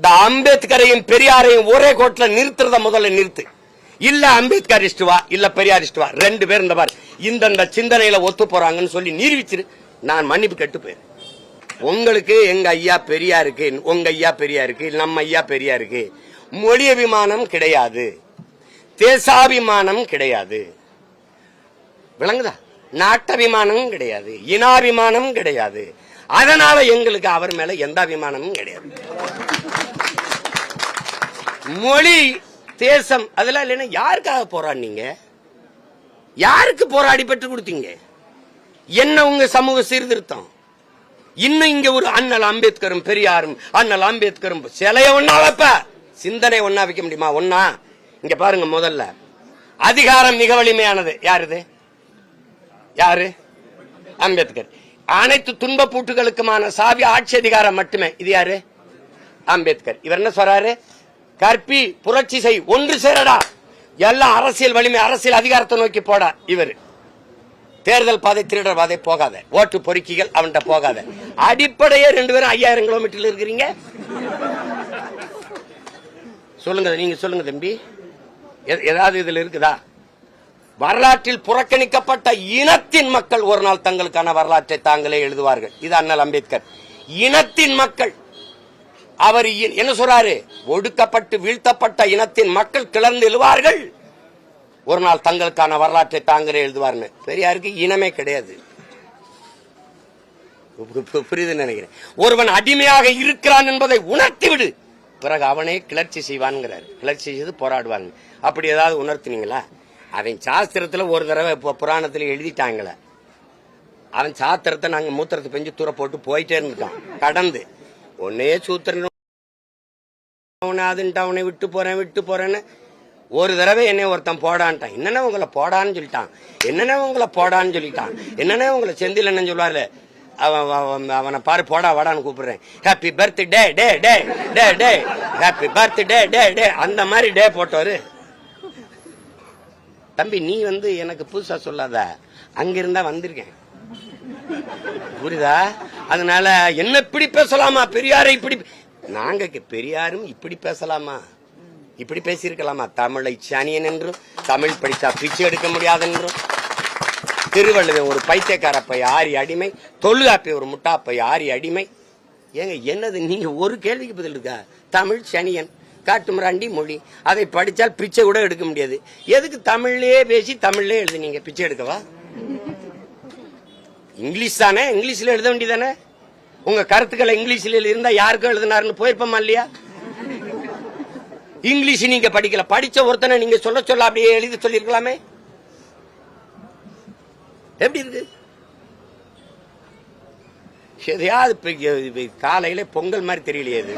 இந்த அம்பேத்கரையும் பெரியாரையும் ஒரே கோட்ல நிறுத்துறத முதல்ல நிறுத்து. இல்ல அம்பேத்கரிஸ்ட் வா இல்ல பெரியாரிஸ்ட் வா. ரெண்டு பேரும் இந்த பாரு இந்தந்த சிந்தனையில ஒத்து போறாங்கன்னு சொல்லி நிரூபிச்சிரு. நான் மன்னிப்பு கெட்டு போயிரு. உங்களுக்கு எங்க ஐயா பெரியாருக்கு உங்க ஐயா பெரியா இருக்கு நம்ம ஐயா பெரியாருக்கு மொழி அபிமானம் கிடையாது. தேசாபிமானம் கிடையாது. விளங்குதா? நாட்டபிமானம் கிடையாது. இனாபிமானம் கிடையாது. அதனால எங்களுக்கு அவர் மேல எந்த அபிமானமும் கிடையாது. மொழி தேசம் அதெல்லாம் இல்லைன்னா யாருக்காக போராடினீங்க யாருக்கு போராடி பெற்று கொடுத்தீங்க? என்ன உங்க சமூக சீர்திருத்தம்? இன்னும் இங்க ஒரு அண்ணல் அம்பேத்கரும் பெரியாரும் அண்ணல் அம்பேத்கரும் சிலைய ஒன்னா வைப்ப. சிந்தனை ஒன்னா வைக்க முடியுமா? ஒன்னா இங்க பாருங்க முதல்ல. அதிகாரம் மிக வலிமையானது. யாருது யாரு? அம்பேத்கர். அனைத்து துன்ப பூட்டுகளுக்குமான சாவி ஆட்சி அதிகாரம் மட்டுமே. இது யாரு? அம்பேத்கர். இவர் என்ன சொல்றாரு? கற்பி புரட்சி செய் ஒன்று சேரடா. எல்லாம் அரசியல் வலிமை அரசியல் அதிகாரத்தை நோக்கி போடா இவர். தேர்தல் பாதை திருடர் பாதை போகாத. ஓட்டு பொறுக்கிகள் அவன்கிட்ட போகாத. அடிப்படையே ரெண்டு பேரும் ஐயாயிரம் கிலோமீட்டர்ல இருக்கிறீங்க. சொல்லுங்க நீங்க சொல்லுங்க தம்பி. எ- ஏதாவது இதுல இருக்குதா? வரலாற்றில் புறக்கணிக்கப்பட்ட இனத்தின் மக்கள் ஒரு நாள் தங்களுக்கான வரலாற்றை தாங்களே எழுதுவார்கள். இது அண்ணல் அம்பேத்கர். இனத்தின் மக்கள் அவர் என்ன சொல்றாரு? ஒடுக்கப்பட்டு வீழ்த்தப்பட்ட இனத்தின் மக்கள் கிளர்ந்து எழுவார்கள். ஒரு நாள் தங்களுக்கான வரலாற்றை தாங்களே எழுதுவார்னு. பெரியாருக்கு இனமே கிடையாது. புரியுது நினைக்கிறேன். ஒருவன் அடிமையாக இருக்கிறான் என்பதை உணர்த்தி விடு பிறகு அவனே கிளர்ச்சி செய்வான்ங்கிறார். கிளர்ச்சி செய்து போராடுவான். அப்படி ஏதாவது உணர்த்தினீங்களா? அவன் சாஸ்திரத்துல ஒரு தடவை இப்போ புராணத்துல எழுதிட்டாங்களே. அவன் சாத்திரத்தை நாங்க மூத்திரத்தை பெஞ்சு தூர போட்டு போயிட்டே இருந்துட்டான். கடந்து. ஒன்னே சூத்திரன் அவனை அதுன்ட்டு அவனை விட்டு போறேன் விட்டு போறேன்னு ஒரு தடவை என்னை ஒருத்தன் போடான்ட்டான். என்னென்ன உங்களை போடான்னு சொல்லிட்டான்? என்னென்ன உங்களை போடான்னு சொல்லிட்டான்? என்னென்ன உங்களை செந்தில் என்ன சொல்லுவாரு அவன் அவனை பாரு போடா வாடான்னு கூப்பிடுறேன். Happy birthday day day day day happy birthday day day அந்த மாதிரி டே போட்டோரு தம்பி நீ வந்து எனக்கு புதுசா சொல்லாத. அங்கிருந்தா வந்திருக்கேன். புரியுதா? அதனால என்ன இப்படி பேசலாமா பெரியாரை இப்படி நாங்க பெரியாரும் இப்படி பேசலாமா? இப்படி பேசியிருக்கலாமா? தமிழை சனியன் என்றும் தமிழ் படித்தா பிச்சை எடுக்க முடியாது என்றும் திருவள்ளுவர் ஒரு பைத்தியக்காரப்பை ஆரி அடிமை தொல்காப்பி ஒரு முட்டாப்பை ஆரி அடிமை. ஏங்க என்னது நீங்க ஒரு கேள்விக்கு பதில் இருக்கா? தமிழ் சனியன் காட்டுமிராண்டி மொழி. அதை படிச்சால் பிச்சை கூட எடுக்க முடியாது. எதுக்கு தமிழ்லயே பேசி தமிழ்லயே எழுதுனீங்க பிச்சை எடுக்கவா? இங்கிலீஷ் தானே? இங்கிலீஷ்ல எழுத வேண்டியதானே உங்க கருத்துக்களை இங்கிலீஷ்ல இருந்தா யாருக்கும் எழுதினாருன்னு போயிருப்போமா இல்லையா? இங்கிலீஷ் நீங்க படிக்கல. படிச்ச ஒருத்தனை நீங்க சொல்ல சொல்ல அப்படியே எழுதி சொல்லிருக்கலாமே எப்படி இருக்கு? எதையாவது காலையில பொங்கல் மாதிரி தெரியலையே இது